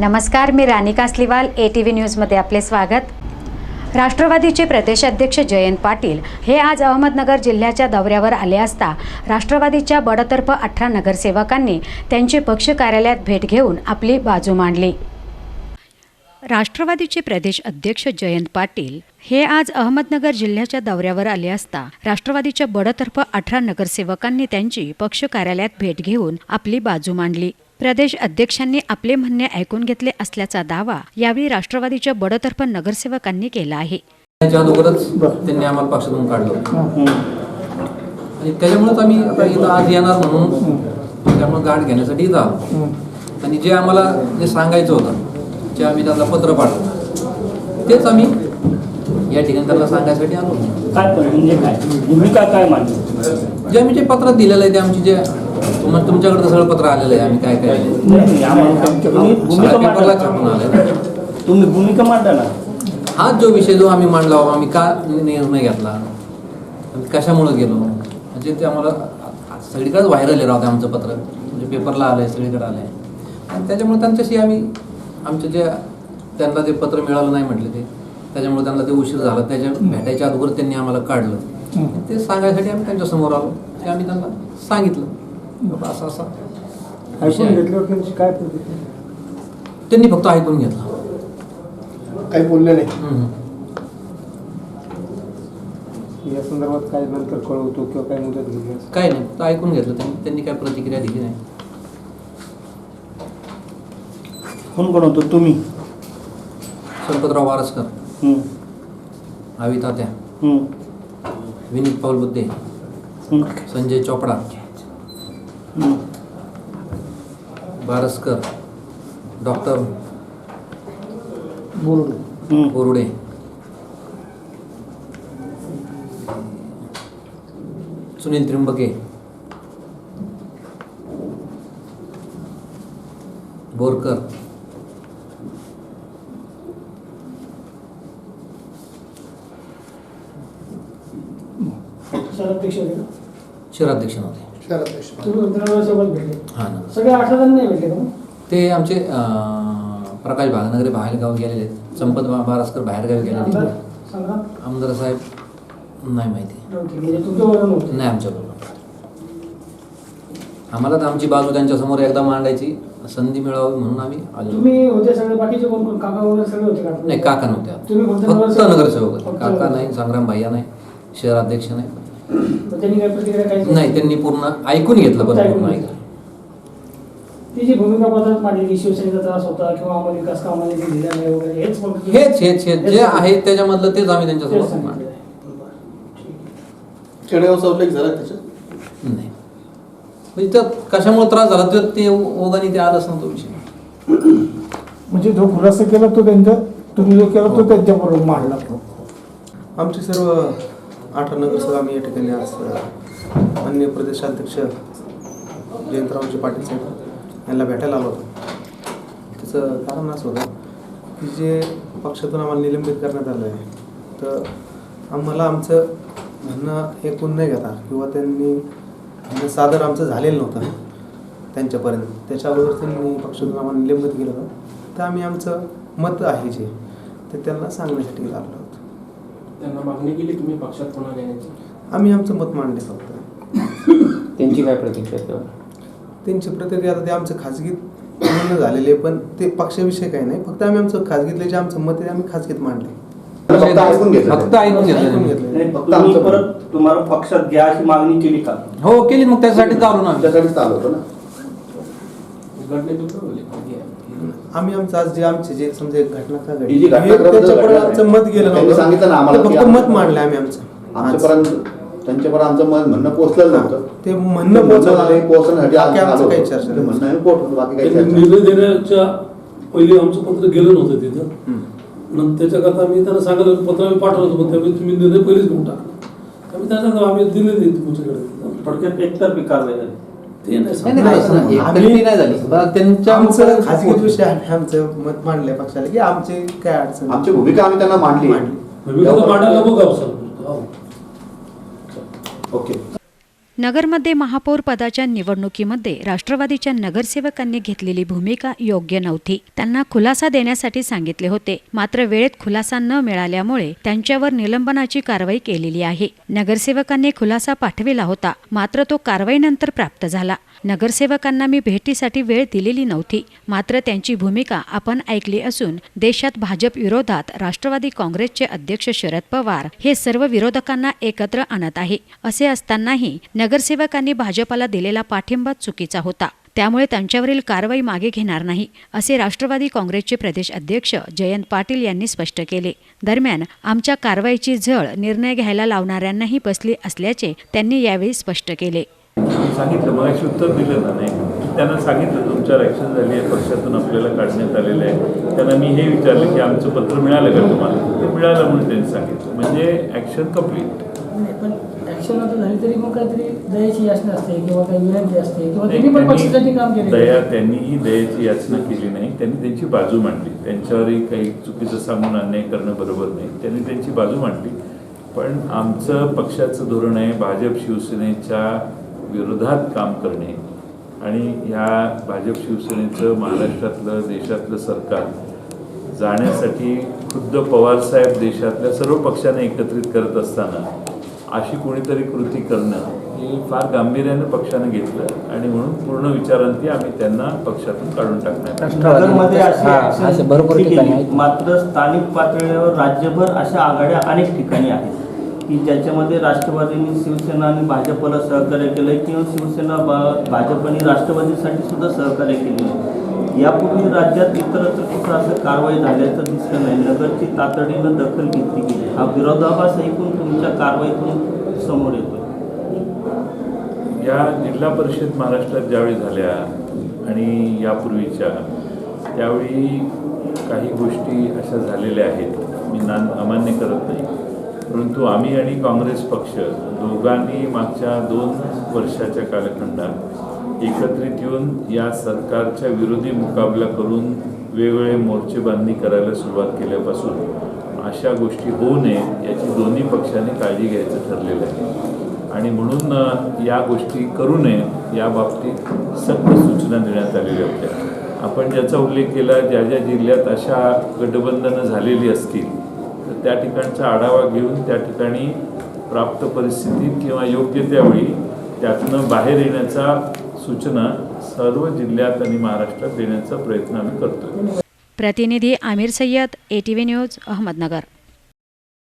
नमस्कार मी Rani Kasliwal A T V न्यूजमध्ये आपले स्वागत. राष्ट्रवादीचे प्रदेशाध्यक्ष जयंत पाटील हे आज अहमदनगर जिल्ह्याच्या दौऱ्यावर आले असता राष्ट्रवादीच्या बडतर्फ अठरा नगरसेवकांनी त्यांचे पक्ष कार्यालयात भेट घेऊन आपली बाजू मांडली. राष्ट्रवादीचे प्रदेश अध्यक्ष जयंत पाटील हे आज अहमदनगर जिल्ह्याच्या दौऱ्यावर आले असता राष्ट्रवादीच्या बडतर्फ अठरा नगरसेवकांनी त्यांची पक्ष कार्यालयात भेट घेऊन आपली बाजू मांडली. प्रदेश अध्यक्षांनी आपले म्हणणे ऐकून घेतले असल्याचा दावा यावेळी राष्ट्रवादीच्या बडतर्फ नगरसेवकांनी केला आहे. त्याच्या अगोदरच त्यांनी आम्हाला पक्षातून काढलं होतं. आणि त्याच्यामुळेच आम्ही आता इथं आज येणार म्हणून त्यामुळे गाठ घेण्यासाठी इथं आलो. आणि जे आम्हाला जे सांगायचं होतं जे आम्ही त्यांना पत्र पाठवलं तेच आम्ही या ठिकाणी त्यांना सांगायसाठी आलो. काय म्हणजे काय? भूमिका काय मांडली? जे आम्ही जे पत्रात दिलेलं आहे ते आमची जे तुम्हा तुमच्याकडे सगळं पत्र आलेलं आहे आम्ही काय काय नाही, नाही, आम्हाला तुम्ही भूमिका पेपरला छापून मांडा तुम्ही भूमिका मांडा ना. हाच जो विषय जो आम्ही मांडला बाबा आम्ही का निर्णय घेतला? आम्ही कशामुळे गेलो? म्हणजे ते आम्हाला सगळीकडेच व्हायरल राहते आमचं पत्र. म्हणजे पेपरला आलं आहे सगळीकडे आलं आहे आणि त्याच्यामुळे त्यांच्याशी आम्ही आमचे जे त्यांना ते पत्र मिळालं नाही म्हटले ते त्याच्यामुळे त्यांना ते उशीर झाला. त्याच्या भेटायच्या अगोदर त्यांनी आम्हाला काढलं. ते सांगायसाठी आम्ही त्यांच्यासमोर आलो. ते आम्ही त्यांना सांगितलं. असं असं. विषय ऐकून आहे. घेतल्यावर त्यांची काय प्रतिक्रिया? त्यांनी फक्त ऐकून घेतलं. काही बोलले नाही. हम्म. या संदर्भात काय नंतर कळवतो किंवा काय मुदत घेतली असं काय नाही फक्त ऐकून घेतलं त्यांनी. त्यांनी काय प्रतिक्रिया दिली नाही. कोण कोण होतो तुम्ही. शरपतराव वारसकर. तात्या हम्म, विनीत पाऊल बुद्धे. हम्म, संजय चोपडा. बारसकर डॉक्टर. बोरुडे. सुनील त्रिंबके. बोरकर. शहराध्यक्ष होते भेटले. हां ना. सगळे जण नाही भेटले का? ते आमचे अं, प्रकाश भागनगरे बाहेरगाव गेलेले आहेत. संपत बा- बारसकर बाहेरगावी गेलेले आमदार आहेत. सांगा. आमदार साहेब नाही माहिती. नव्हते. म्हणजे तुमच्याबरोबर नव्हते. नाही आमच्याबरोबर आम्हाला तर आमची बाजू त्यांच्यासमोर एकदा मांडायची. संधी मिळावी म्हणून आम्ही आलो तुम्ही होते सगळे बाकीचे कोण कोण? काका वगैरे सगळे होते का? नाही काका नव्हते. तुम्ही फक्त फक्त नगरसेवक? नगरसेवक होते. फक्त काका. नाही संग्राम भैया नाही शहराध्यक्ष नाही. त्यांनी काय प्रतिक्रिया काय नाही त्यांनी पूर्ण ऐकून घेतलं पण पूर्ण ऐकलं ती जी भूमिका मांडली की शिवसेनेचा त्रास होता किंवा आम्हाला विकास कामाने ते दिल्या नाही वगैरे हेच हेच हेच हेच जे आहे त्याच्यामधलं तेच आम्ही सांगितलं मांडलं उल्लेख झाला त्याच्यात? नाही. म्हणजे त्यात कशामुळे त्रास झाला? तर ते ओघाने ते आलंच नव्हतं विषय. म्हणजे जो खुलासा केला तो त्यांच्या तुम्ही जो केला तो त्यांच्याबरोबर मांडला आमचे सर्व अठरा नगरसेवक आम्ही या ठिकाणी आज अन्य माननीय प्रदेशाध्यक्ष जयंतरावजी पाटील साहेब यांना भेटायला आलो होतो. त्याचं कारण असं होतं की जे पक्षातून आम्हाला निलंबित करण्यात आलं आहे तर आम्हाला आमचं म्हणणं ऐकून नाही घेता किंवा त्यांनी म्हणणं सादर आमचं झालेलं नव्हतं त्यांच्यापर्यंत. त्याच्या अगोदर त्यांनी पक्षातून आम्हाला निलंबित केलं होतं. तर आम्ही आमचं मत आहे जे ते त्यांना सांगण्यासाठी लागलो होतो. त्यांना मागणी केली तुम्ही पक्षात पुन्हा घेण्याची आम्ही आमचं मत मांडले फक्त. त्यांची काय प्रतिक्रिया तेव्हा? त्यांची प्रतिक्रिया आता ते आमचं खाजगीत बोलणं झालेले पण ते पक्षाविषयी काही नाही. फक्त आम्ही आमचं खाजगीतले जे आमचं मत आहे ते आम्ही खाजगीत मांडले. फक्त ऐकून घेतलं फक्त आमचं- परत तुम्हाला पक्षात घ्या अशी मागणी केली का? हो केली मग त्यासाठी चालू ना आम्ही. त्यासाठीच चालू होतं ना घटनेतून कळवले मागे आहे. आम्ही आमचं आज जे आमचे जे समजा एक घटना का ही घडली जी घटना हे खरं तर त्याच्यापुढे घडणार आमचं. मत गेलं त्यांनी सांगितलं ना आम्हाला की फक्त मत मांडलं आम्ही आमचं आज. आमच्यापर्यंत त्यांच्यापर्यंत आमचं मत म्हणणं पोहोचलेलं नव्हतं ते म्हणणं आम्ही पोहोचण्यासाठी बाकी आलो आमचं काही होतो. चर्चा ते नाही. म्हणणं आम्ही पोहोचलो बाकी काही त्यांनी चर्चा नाही. निर्णय देण्याच्या पहिले आमचं पत्र गेलं नव्हतं तिथं. नंतर त्याच्याकरता आम्ही त्यांना सांगितलं होतं, पत्र आम्ही पाठवलं होतं पण त्यावेळी तुम्ही निर्णय पहिलेच घेऊन टाकला आम्ही त्याच्यात आम्ही दिले नाही तुमच्याकडे थोडक्यात एकतर्फी कारवाई झाली ते नाही नाही, सांगत. नाही, असं नाही. एकतर्फी नाही झाली बरं, त्यांच्या आमचं खाजगी विषय आहे आमचं मत मांडलंय पक्षाला की आमचे काय अडचण. आमची भूमिका आम्ही त्यांना मांडली मांडली. भूमिका तर मांडायला बघा सर हो. ओके नगरमध्ये महापौर पदाच्या निवडणुकीमध्ये राष्ट्रवादीच्या नगरसेवकांनी घेतलेली भूमिका योग्य नव्हती. त्यांना खुलासा देण्यासाठी सांगितले होते. मात्र वेळेत खुलासा न मिळाल्यामुळे त्यांच्यावर निलंबनाची कारवाई केलेली आहे. नगरसेवकांनी खुलासा पाठविला होता. मात्र तो कारवाईनंतर प्राप्त झाला. नगरसेवकांना मी भेटीसाठी वेळ दिलेली नव्हती. मात्र त्यांची भूमिका आपण ऐकली असून देशात भाजप विरोधात राष्ट्रवादी काँग्रेसचे अध्यक्ष शरद पवार हे सर्व विरोधकांना एकत्र आणत आहे. असे असतानाही नगरसेवकांनी भाजपाला दिलेला पाठिंबा चुकीचा होता. त्यामुळे त्यांच्यावरील कारवाई मागे घेणार नाही असे राष्ट्रवादी काँग्रेसचे प्रदेश अध्यक्ष जयंत पाटील यांनी स्पष्ट केले. दरम्यान आमच्या कारवाईची झळ निर्णय घ्यायला लावणाऱ्यांनाही बसली असल्याचे त्यांनी यावेळी स्पष्ट केले. सांगितलं मग उत्तर दिलं ना नाही? त्यांना सांगितलं तुमच्यावर ॲक्शन झाली आहे पक्षातून आपल्याला काढण्यात आलेलं आहे. त्यांना मी हे विचारलं की आमचं पत्र मिळालं का तुम्हाला? ते मिळालं म्हणून त्यांनी सांगितलं. म्हणजे ॲक्शन कंप्लीट आता झाली तरी मग काहीतरी दयाची याचना असते किंवा काही विनंती असते किंवा त्यांनी पण पक्षासाठी काम केले दया त्यांनीही दयेची याचना केली नाही. त्यांनी त्यांची बाजू मांडली. त्यांच्यावरही काही चुकीचं सांगून अन्याय करणं बरोबर नाही. त्यांनी त्यांची बाजू मांडली. पण आमचं पक्षाचं धोरण आहे भाजप शिवसेनेच्या विरोधात काम करणे. आणि ह्या भाजप शिवसेनेचं महाराष्ट्रातलं देशातलं सरकार जाण्यासाठी खुद्द पवारसाहेब देशातल्या सर्व पक्षांना एकत्रित करत असताना अशी कोणीतरी कृती करणं हे फार गांभीर्यानं पक्षानं घेतलं आणि म्हणून पूर्ण विचारांती आम्ही त्यांना पक्षातून काढून आहे. मात्र स्थानिक पातळीवर राज्यभर अशा आघाड्या अनेक ठिकाणी आहेत की ज्याच्यामध्ये राष्ट्रवादीने शिवसेना आणि भाजपला सहकार्य केलंय किंवा शिवसेना भाजपने राष्ट्रवादीसाठी सुद्धा सहकार्य केले यापूर्वी राज्यात इतरत्र कुठं असं कारवाई झाल्याचं दिसलं नाही. नगरची तातडीनं दखल घेतली गेली. हा विरोधाभास ऐकून तुमच्या कारवाईतून समोर येतो या जिल्हा परिषद महाराष्ट्रात ज्यावेळी झाल्या आणि यापूर्वीच्या त्यावेळी काही गोष्टी अशा झालेल्या आहेत मी ना अमान्य करत नाही. परंतु आम्ही आणि काँग्रेस पक्ष दोघांनी मागच्या दोन वर्षाच्या कालखंडात एकत्रित येऊन या सरकारच्या विरोधी मुकाबला करून वेगवेगळे मोर्चेबांधणी करायला सुरुवात केल्यापासून अशा गोष्टी होऊ नये याची दोन्ही पक्षांनी काळजी घ्यायचं ठरलेलं आहे. आणि म्हणून या गोष्टी करू नये या बाबतीत सक्त सूचना देण्यात आलेल्या होत्या. आपण ज्याचा उल्लेख केला ज्या ज्या जिल्ह्यात अशा गटबंधनं झालेली असतील तर त्या ठिकाणचा आढावा घेऊन त्या ठिकाणी प्राप्त परिस्थितीत किंवा योग्य त्यावेळी त्यातनं बाहेर येण्याचा सूचना सर्व जिल्ह्यात आणि महाराष्ट्रात देण्याचा प्रयत्न आम्ही करतो प्रतिनिधी Aamir Sayyed A T V news Ahmednagar.